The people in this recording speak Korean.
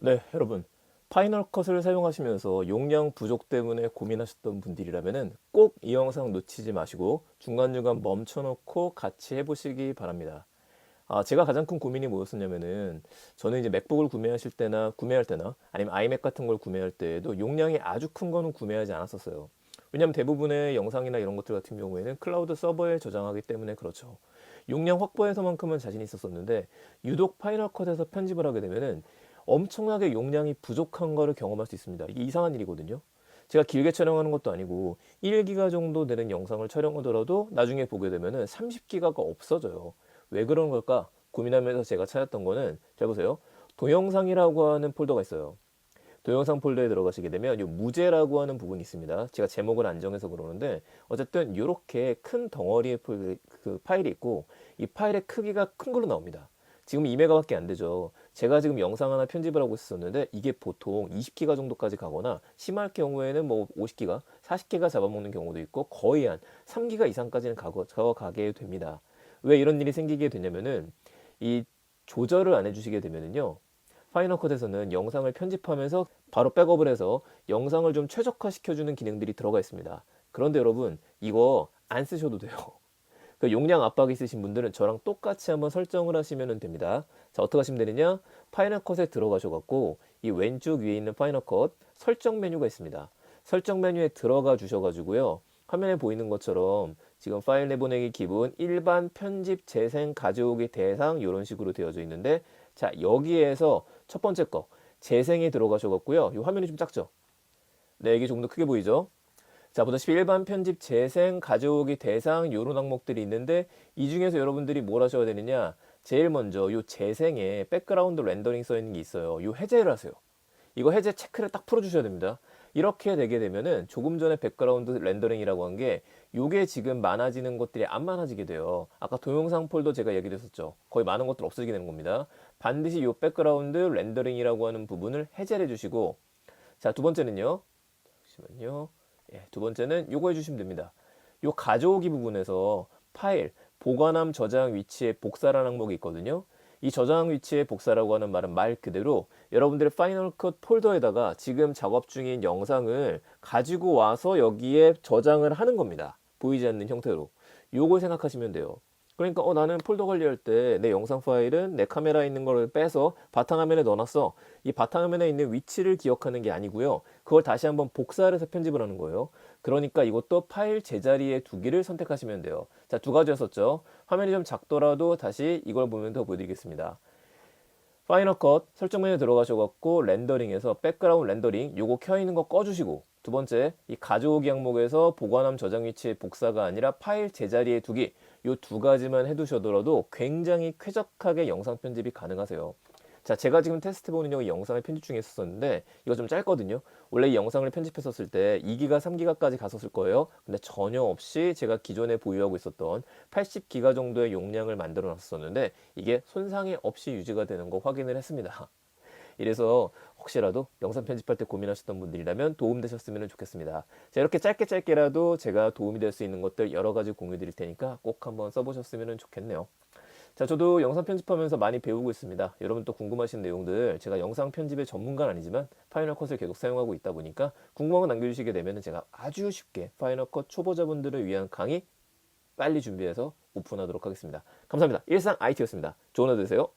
네, 여러분. 파이널 컷을 사용하시면서 용량 부족 때문에 고민하셨던 분들이라면 꼭 이 영상 놓치지 마시고 중간중간 멈춰놓고 같이 해보시기 바랍니다. 아, 제가 가장 큰 고민이 뭐였었냐면은 저는 이제 맥북을 구매하실 때나 구매할 때나 아니면 아이맥 같은 걸 구매할 때에도 용량이 아주 큰 거는 구매하지 않았었어요. 왜냐면 대부분의 영상이나 이런 것들 같은 경우에는 클라우드 서버에 저장하기 때문에 그렇죠. 용량 확보에서만큼은 자신 있었었는데 유독 파이널 컷에서 편집을 하게 되면은 엄청나게 용량이 부족한 거를 경험할 수 있습니다. 이게 이상한 일이거든요. 제가 길게 촬영하는 것도 아니고 1기가 정도 되는 영상을 촬영하더라도 나중에 보게 되면은 30기가가 없어져요. 왜 그런 걸까 고민하면서 제가 찾았던 거는 잘 보세요. 동영상이라고 하는 폴더가 있어요. 동영상 폴더에 들어가시게 되면 이 무제라고 하는 부분이 있습니다. 제가 제목을 안 정해서 그러는데 어쨌든 이렇게 큰 덩어리의 폴- 그 파일이 있고 이 파일의 크기가 큰 걸로 나옵니다. 지금 2메가밖에 안 되죠. 제가 지금 영상 하나 편집을 하고 있었는데 이게 보통 20기가 정도까지 가거나 심할 경우에는 뭐 50기가, 40기가 잡아먹는 경우도 있고 거의 한 3기가 이상까지는 가게 됩니다. 왜 이런 일이 생기게 되냐면은 이 조절을 안 해주시게 되면은요. 파이널 컷에서는 영상을 편집하면서 바로 백업을 해서 영상을 좀 최적화 시켜주는 기능들이 들어가 있습니다. 그런데 여러분 이거 안 쓰셔도 돼요. 그 용량 압박 있으신 분들은 저랑 똑같이 한번 설정을 하시면 됩니다. 자, 어떻게 하시면 되느냐? 파이널 컷에 들어가셔갖고 이 왼쪽 위에 있는 파이널 컷 설정 메뉴가 있습니다. 설정 메뉴에 들어가 주셔가지고요. 화면에 보이는 것처럼 지금 파일 내보내기 기본 일반 편집 재생 가져오기 대상 이런 식으로 되어져 있는데 자 여기에서 첫 번째 거 재생에 들어가셔갖고요. 이 화면이 좀 작죠? 네 이게 조금 더 크게 보이죠? 자, 보다시피 일반 편집, 재생, 가져오기 대상 요런 항목들이 있는데 이 중에서 여러분들이 뭘 하셔야 되느냐? 제일 먼저 요 재생에 백그라운드 렌더링 써 있는 게 있어요. 요 해제를 하세요. 이거 해제 체크를 딱 풀어 주셔야 됩니다. 이렇게 되게 되면은 조금 전에 백그라운드 렌더링이라고 한 게 요게 지금 많아지는 것들이 안 많아지게 돼요. 아까 동영상 폴더 제가 얘기 했었죠. 거의 많은 것들 없어지게 되는 겁니다. 반드시 요 백그라운드 렌더링이라고 하는 부분을 해제를 해 주시고 자, 두 번째는요. 잠시만요. 예, 두 번째는 요거 해주시면 됩니다. 요 가져오기 부분에서 파일, 보관함 저장 위치에 복사라는 항목이 있거든요. 이 저장 위치에 복사라고 하는 말은 말 그대로 여러분들의 파이널 컷 폴더에다가 지금 작업 중인 영상을 가지고 와서 여기에 저장을 하는 겁니다. 보이지 않는 형태로. 요걸 생각하시면 돼요. 그러니까 어 나는 폴더 관리할 때 내 영상 파일은 내 카메라에 있는 거를 빼서 바탕화면에 넣어놨어. 이 바탕화면에 있는 위치를 기억하는 게 아니고요. 그걸 다시 한번 복사를 해서 편집을 하는 거예요. 그러니까 이것도 파일 제자리에 두기를 선택하시면 돼요. 자, 두 가지였었죠. 화면이 좀 작더라도 다시 이걸 보면 더 보여드리겠습니다. 파이널 컷 설정 메뉴에 들어가셔갖고 렌더링에서 백그라운드 렌더링 요거 켜있는 거 꺼주시고 두 번째 이 가져오기 항목에서 보관함 저장 위치의 복사가 아니라 파일 제자리에 두기 요 두 가지만 해두셔더라도 굉장히 쾌적하게 영상 편집이 가능하세요. 자, 제가 지금 테스트 보는 이 영상을 편집 중에 있었는데 이거 좀 짧거든요. 원래 이 영상을 편집했었을 때 2기가, 3기가까지 갔었을 거예요. 근데 전혀 없이 제가 기존에 보유하고 있었던 80기가 정도의 용량을 만들어 놨었는데 이게 손상이 없이 유지가 되는 거 확인을 했습니다. 이래서 혹시라도 영상 편집할 때 고민하셨던 분들이라면 도움되셨으면 좋겠습니다. 자, 이렇게 짧게 짧게라도 제가 도움이 될 수 있는 것들 여러 가지 공유 드릴 테니까 꼭 한번 써보셨으면 좋겠네요. 자, 저도 영상 편집하면서 많이 배우고 있습니다. 여러분 또 궁금하신 내용들 제가 영상 편집의 전문가는 아니지만 파이널 컷을 계속 사용하고 있다 보니까 궁금한 거 남겨주시게 되면 제가 아주 쉽게 파이널 컷 초보자분들을 위한 강의 빨리 준비해서 오픈하도록 하겠습니다. 감사합니다. 일상 IT였습니다. 좋은 하루 되세요.